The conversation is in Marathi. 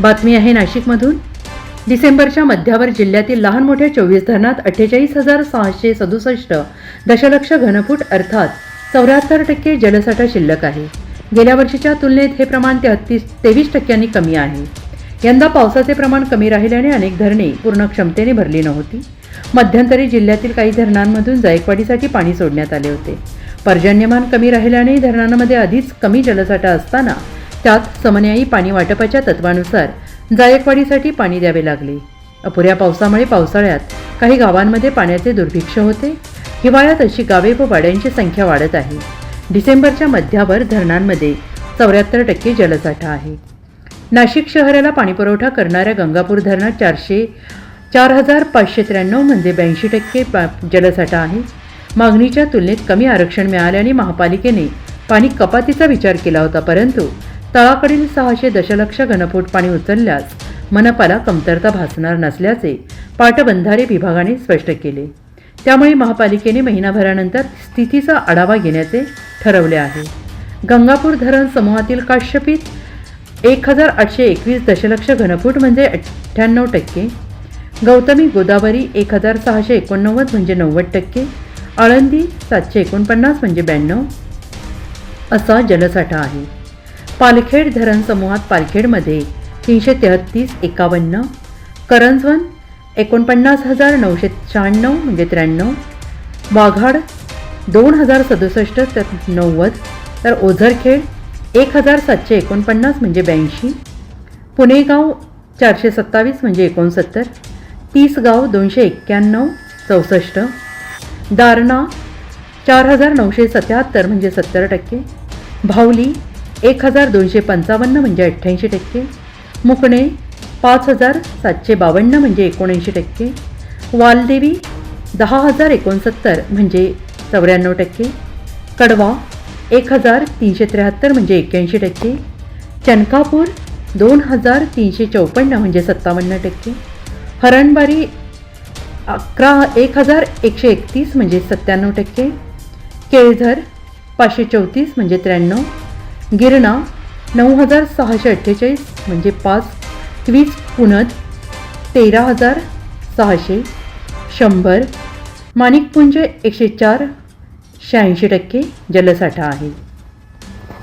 बातमी आहे नाशिकमधून. डिसेंबरच्या मध्यावर जिल्ह्यातील लहान मोठ्या चोवीस धरणात अठ्ठेचाळीस हजार सहाशे सदुसष्ट दशलक्ष घनफूट अर्थात चौऱ्याहत्तर टक्के जलसाठा शिल्लक आहे. गेल्या वर्षीच्या तुलनेत हे प्रमाण तेहत्तीस तेवीस टक्क्यांनी कमी आहे. यंदा पावसाचे प्रमाण कमी राहिल्याने अनेक धरणे पूर्ण क्षमतेने भरली नव्हती. मध्यंतरी जिल्ह्यातील काही धरणांमधून जायकवाडीसाठी पाणी सोडण्यात आले होते. पर्जन्यमान कमी राहिल्याने धरणांमध्ये आधीच कमी जलसाठा असताना त्यात समन्यायी पाणी वाटपाच्या तत्वानुसार जायकवाडीसाठी पाणी द्यावे लागले. अपुऱ्या पावसामुळे पावसाळ्यात काही गावांमध्ये पाण्याचे दुर्भिक्ष होते. हिवाळ्यात अशी गावे व वाड्यांची संख्या वाढत आहे. डिसेंबरच्या मध्यावर धरणांमध्ये चौऱ्याहत्तर टक्के जलसाठा आहे. नाशिक शहराला पाणीपुरवठा करणाऱ्या गंगापूर धरणात चारशे चार हजार पाचशे त्र्याण्णव म्हणजे ब्याऐंशी टक्के पा जलसाठा आहे. मागणीच्या तुलनेत कमी आरक्षण मिळाल्याने महापालिकेने पाणी कपातीचा विचार केला होता परंतु तळाकडील सहाशे दशलक्ष घनफूट पाणी उचलल्यास मनपाला कमतरता भासणार नसल्याचे पाटबंधारे विभागाने स्पष्ट केले. त्यामुळे महापालिकेने महिनाभरानंतर स्थितीचा आढावा घेण्याचे ठरवले आहे. गंगापूर धरण समूहातील काश्यपीत एक हजार आठशे एकवीस दशलक्ष घनफूट म्हणजे अठ्ठ्याण्णव टक्के गौतमी गोदावरी एक हजार सहाशे एकोणनव्वद म्हणजे नव्वद टक्के आळंदी सातशे एकोणपन्नास म्हणजे ब्याण्णव असा जलसाठा आहे. पालखेड धरण समूहात पालखेडमध्ये तीनशे तेहत्तीस एकावन्न करंजवन एकोणपन्नास हजार नऊशे शहाण्णव म्हणजे त्र्याण्णव वाघाड दोन हजार सदुसष्ट तर नव्वद तर ओझरखेड एक हजार सातशे एकोणपन्नास म्हणजे ब्याऐंशी पुणेगाव चारशे सत्तावीस म्हणजे एकोणसत्तर तीसगाव दोनशे एक्क्याण्णव चौसष्ट दारणा चार हजार नऊशे सत्याहत्तर म्हणजे सत्तर टक्के भावली एक हजार दोनशे पंचावन्न म्हणजे अठ्ठ्याऐंशी टक्के. मुकणे पाच हजार सातशे बावन्न म्हणजे एकोणऐंशी टक्के. वालदेवी दहा हजार एकोणसत्तर म्हणजे चौऱ्याण्णव टक्के. कडवा एक हजार तीनशे त्र्याहत्तर म्हणजे एक्क्याऐंशी टक्के. चनकापूर दोन हजार तीनशे चौपन्न म्हणजे सत्तावन्न टक्के. हरणबारी अकरा एक हजार एकशे एकतीस म्हणजे सत्त्याण्णव टक्के. केळझर पाचशे चौतीस म्हणजे त्र्याण्णव. गिरणा नऊ हजार सहाशे अठ्ठेचाळीस म्हणजे पाच ट्वीज पुनद तेरा हजार सहाशे शंभर माणिकपुंज एकशे चार शहाऐंशी टक्के जलसाठा आहे.